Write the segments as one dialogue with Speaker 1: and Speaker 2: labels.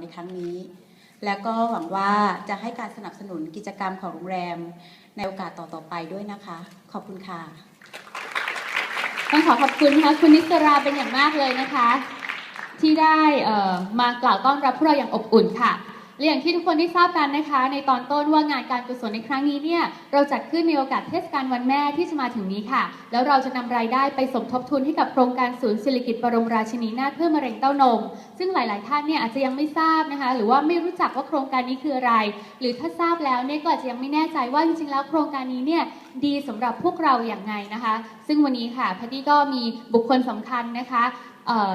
Speaker 1: ในครั้งนี้ และก็หวังว่าจะให้การสนับสนุนกิจกรรมของโรงแรม ในโอกาสต่อๆไปด้วยนะคะ ขอบคุณค่ะ
Speaker 2: ต้องขอขอบคุณนะคะคุณนิสราเป็นอย่างมากเลยนะคะ ที่ได้มากล่าวต้อนรับพวกเราอย่างอบอุ่นค่ะ และอย่างที่ทุกคนได้ทราบกันนะคะ ในตอนต้นว่างานการกุศลในครั้งนี้เนี่ยเราจัดขึ้นในโอกาสเทศกาลวันแม่ที่จะมาถึงนี้ค่ะ แล้วเราจะนำรายได้ไปสมทบทุนให้กับโครงการศูนย์ศิริกิติ์บรมราชินีนาถเพื่อมะเร็งเต้านม ซึ่งหลาย ๆ ท่านเนี่ยอาจจะยังไม่ทราบนะคะ หรือว่าไม่รู้จักว่าโครงการนี้คืออะไร หรือถ้าทราบแล้วเนี่ยก็อาจจะยังไม่แน่ใจว่าจริง ๆ แล้วโครงการนี้เนี่ย ดีสำหรับพวกเราอย่างไงนะคะ ซึ่งวันนี้ค่ะแพทตี้ก็มีบุคคลสำคัญนะคะ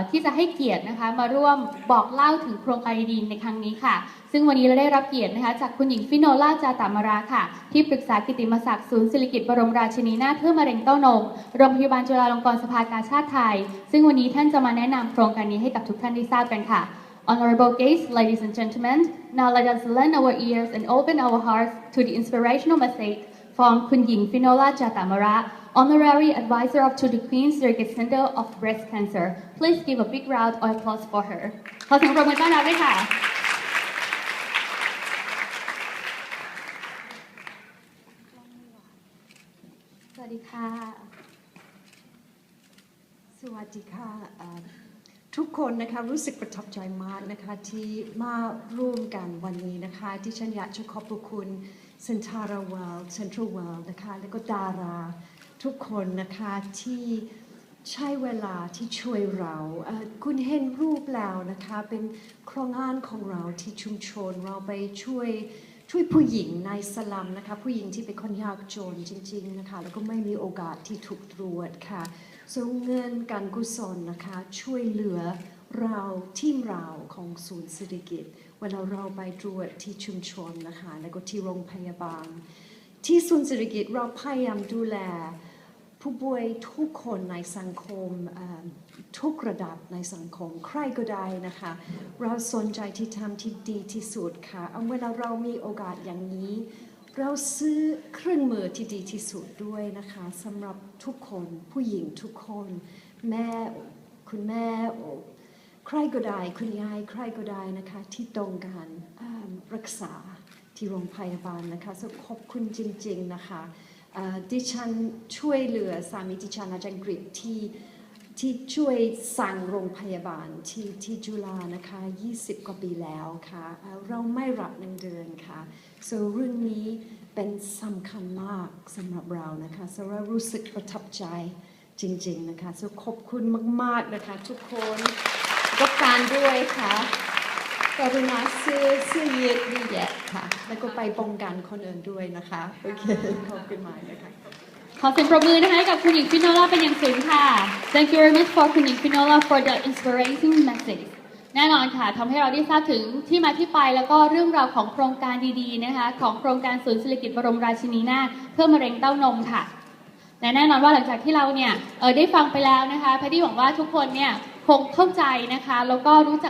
Speaker 2: ที่จะให้เกียรตินะคะมาร่วมบอกเล่าถึงโครงการดีๆในครั้งนี้ค่ะ ซึ่งวันนี้เราได้รับเกียรตินะคะจากคุณหญิงฟิโนล่าจาตามาราค่ะ ที่ปรึกษากิติมศักดิ์ศูนย์ศิริกิติบรมราชินีนาถเพื่อมะเร็งเต้านมโรงพยาบาลจุฬาลงกรณ์สภากาชาติไทย ซึ่งวันนี้ท่านจะมาแนะนำโครงการนี้ให้กับทุกท่านได้ทราบกันค่ะ Honorable guests, ladies and gentlemen, now let us lend our ears and open our hearts to the inspirational message from Kun Ying Finola Jatamara, Honorary Advisor of to the Queen's Surrogate Center of Breast Cancer. Please give a big round of applause for her. ขอเสียงปรบมือต้อนรับด้วยค่ะ สวัสดีค่ะ
Speaker 3: สวัสดีค่ะ ทุกคนนะคะรู้สึกประทับใจมากนะคะที่มาร่วมกันวันนี้นะคะที่ฉันอยากจะขอบพระคุณ Centara World Central World นะคะแล้วก็ดาราทุกคนนะคะที่ใช้เวลาที่ช่วยเรา คุณเห็นรูปแล้วนะคะเป็นโครงงานของเราที่ชุมชนเราไปช่วยช่วยผู้หญิงในสลัมนะคะผู้หญิงที่เป็นคนยากจนจริงๆนะคะแล้วก็ไม่มีโอกาสที่ถูกตรวจค่ะ ส่งเงินการกุศลนะคะ ช่วยเหลือเราทีมเราของศูนย์เศรษฐกิจ เวลาเราไปตรวจที่ชุมชนนะคะ แล้วก็ที่โรงพยาบาล ที่ศูนย์เศรษฐกิจเราพยายามดูแล ผู้ป่วยทุกคนในสังคมทุกระดับในสังคม ใครก็ได้นะคะ เราสนใจที่ทำที่ดีที่สุดค่ะเอาเวลาเรามีโอกาสอย่างนี้ เราซื้อเครื่องมือที่ดีที่สุดด้วยนะคะสำหรับทุกคนผู้หญิงทุกคน แม่คุณแม่ใครก็ได้คุณยายใครก็ได้นะคะ ที่ต้องการรักษาที่โรงพยาบาลนะคะ so ขอบคุณจริง ๆ นะคะเอ่อดิฉันช่วยเหลือสามีดิฉันอาจารย์กฤษที่ ที่ช่วยสั่งโรงพยาบาลที่ที่จุฬานะคะ 20 กว่าปีแล้วค่ะเอ่อเราไม่รับเงินเดือนค่ะ so เรื่องนี้เป็นสำคัญมากสำหรับเรานะคะ so เรารู้สึกประทับใจจริงๆนะคะ so ขอบคุณมากๆนะคะทุกคนก็การด้วยค่ะกรุณาซื้อซื้อเย็ดดีแยะค่ะ แล้วก็ไปป้องกันคนอื่นด้วยนะคะ โอเค ขอบคุณมากนะคะ
Speaker 2: ขอเสียงปรบมือนะคะให้กับคุณหญิงฟิโนล่าเป็นอย่างสูงค่ะ Thank you very much for คุณหญิงฟิโนล่า for the inspiring message แน่นอนค่ะทำให้เราได้ทราบถึงที่มาที่ไปแล้วก็เรื่องราวของโครงการดีๆนะคะของโครงการศูนย์ศิริกิติบรมราชินีนาถเพื่อมะเร็งเต้านมค่ะและแน่นอนว่าหลังจากที่เราเนี่ยได้ฟังไปแล้วนะคะแพทตี้หวังว่าทุกคนเนี่ยคงเข้าใจนะคะแล้วก็รู้จัก